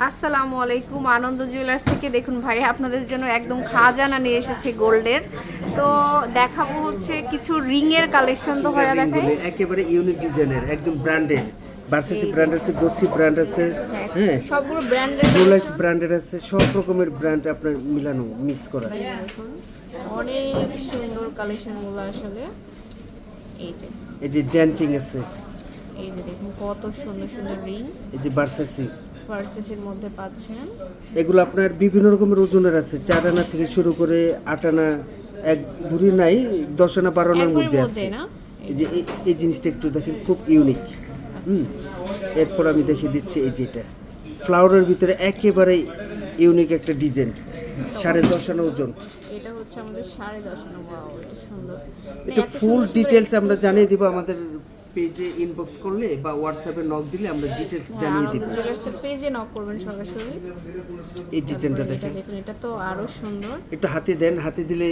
আসসালামু আলাইকুম আনন্দ জুয়েলার্স থেকে দেখুন ভাই আপনাদের জন্য একদম খাজানা নিয়ে এসেছে গোল্ডের তো দেখাবো হচ্ছে কিছু রিং এর কালেকশন তো ভাইয়া দেখাই একেবারে ইউনিক ডিজাইনের একদম ব্র্যান্ডেড বার্সেসি ব্র্যান্ড আছে গোসি ব্র্যান্ড আছে হ্যাঁ সবগুলো ব্র্যান্ডের রোলাইস ব্র্যান্ডের আছে সব রকমের ব্র্যান্ড আপনার মিলানো মিক্স করা। অনেক সুন্দর কালেকশনগুলো আসলে। এই যে। এই যে ড্যান্সিং আছে। এই যে দেখুন কত সুন্দর সুন্দর রিং। এই যে ভার্সেসি পার্সেসের মধ্যে পাচ্ছেন। এগুলো আপনার বিভিন্ন রকমের ওজনের আছে। চার আনা থেকে শুরু করে আট আনা এক ভরি নাই দশ আনা বারো আনার মধ্যে আছে। এই যে এই- জিনিসটা একটু দেখেন খুব ইউনিক হুম। এরপর আমি দেখিয়ে দিচ্ছি এই যেটা ফ্লাওয়ারের ভিতরে একেবারে ইউনিক একটা ডিজাইন সাড়ে দশ আনা ওজন। এটা হচ্ছে আমাদের সাড়ে দশ আনা এটা সুন্দর। মানে এটা ফুল সুন্দর ডিটেলস আমরা জানিয়ে দিব আমাদের পেজে ইনবক্স করলে বা হোয়াটসঅ্যাপে নক দিলে আমরা ডিটেলস হ্যাঁ, জানিয়ে দিব। জুয়েলার্সের পেজে নক করবেন সরাসরি। এই ডিজাইনটা দেখেন। দেখুন এটা তো আরও সুন্দর। একটু হাতে দেন হাতে দিলে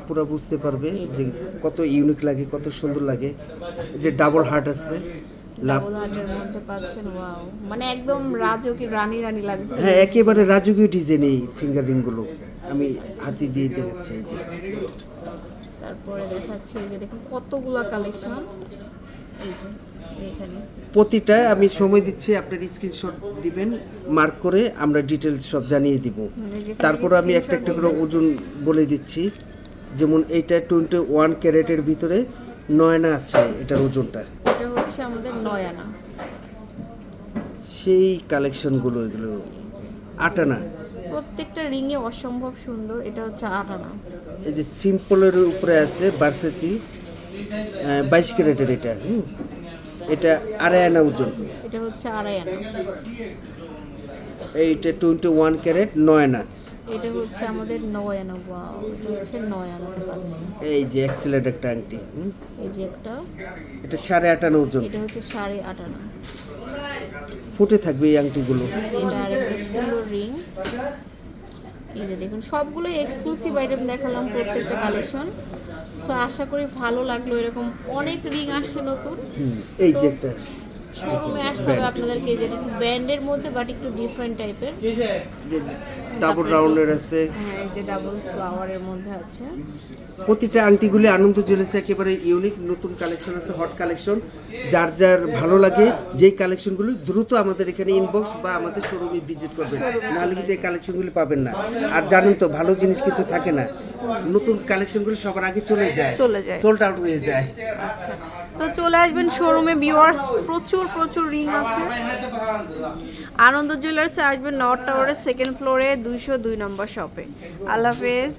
আপুরা বুঝতে পারবে যে কত ইউনিক লাগে কত সুন্দর লাগে। যে ডাবল হার্ট আছে লাভ ডাবল হার্টের মধ্যে পাচ্ছেন ওয়াও মানে একদম রাজকি রানী রানী লাগবে হ্যাঁ একেবারে রাজকীয় ডিজাইন এই ফিঙ্গারিংগুলো আমি হাতে দিয়ে দেখাচ্ছি এই যে। তারপরে দেখাচ্ছে এই যে দেখুন কতগুলা কালেকশন এই যে এখানে প্রতিটা আমি সময় দিচ্ছি আপনার স্ক্রিনশট দিবেন মার্ক করে আমরা ডিটেলস সব জানিয়ে দিব। মানে তারপর আমি একটা একটা করে ওজন বলে দিচ্ছি। যেমন এইটা টোয়েন্টি ওয়ান ক্যারেটের ভিতরে নয়না আছে এটার ওজনটা। এটা হচ্ছে আমাদের নয়ানা সেই কালেকশনগুলো এগুলো আটানা প্রত্যেকটা রিংয়ে অসম্ভব সুন্দর এটা হচ্ছে আটানা এই যে সিম্পলের উপরে আছে বার্সেসি বাইশ ক্যারেটের এটা হুম? এটা আড়াই আনা ওজন। এটা হচ্ছে আড়াই আনা। এইটা টোয়েন্টি ওয়ান ক্যারেট নয় আনা। এটা হচ্ছে আমাদের নয় আনা ওয়াও এটা হচ্ছে নয় আনাতে পাচ্ছি। এই যে এক্সেলেন্ট একটা আংটি এই যে একটা। এটা সাড়ে আট আনা ওজন। এটা হচ্ছে সাড়ে আট আনা। ফুটে থাকবে এই আংটিগুলো। এটা আরেকটা সুন্দর রিং। এই যে দেখুন সবগুলো এক্সক্লুসিভ আইটেম দেখালাম প্রত্যেকটা কালেকশন সো আশা করি ভালো লাগল এরকম অনেক রিং আসছে নতুন। এই যে শোরুমে আসতে হবে আপনাদেরকে যেটা একটু ব্র্যান্ডের মধ্যে বাট একটু ডিফারেন্ট টাইপের ডাবল রাউন্ডের আছে। হ্যাঁ যে ডাবল ফ্লাওয়ারের মধ্যে আছে। প্রতিটা আংটিগুলি আনন্দ জ্বলেছে একেবারে ইউনিক নতুন কালেকশন আছে হট কালেকশন যার যার ভালো লাগে যেই কালেকশনগুলি দ্রুত আমাদের এখানে ইনবক্স বা আমাদের শোরুমে ভিজিট করবেন নাহলে কিন্তু এই কালেকশনগুলি পাবেন না। আর জানেন তো ভালো জিনিস কিন্তু থাকে না। নতুন কালেকশনগুলি সবার আগে চলে যায়। চলে যায়। সোল্ড আউট হয়ে যায়। আচ্ছা। তো চলে আসবেন শোরুমে ভিউয়ার্স প্রচুর প্রচুর রিং আছে। আনন্দ জুয়েলার্সে আসবে নর্থ টাওয়ারের সেকেন্ড ফ্লোরে দুইশো দুই নম্বর শপে আল্লাহ হাফেজ।